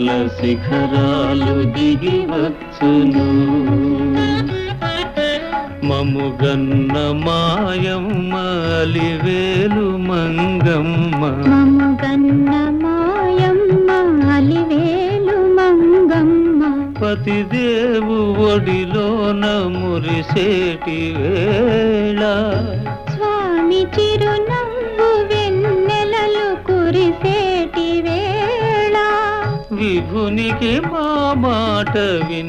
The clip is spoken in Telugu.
తిరుమల శిఖరాలు దిగి వచ్చును మముగన్న మాయమ్మ అలివేలు మంగమ్మ. మముగన్న మాయమ్మ అలివేలు మంగమ్మ. పతిదేవు ఒడిలోన మురిసేటి వేళ. స్వామి చిరునవ్వు విభునికి మా మాట విని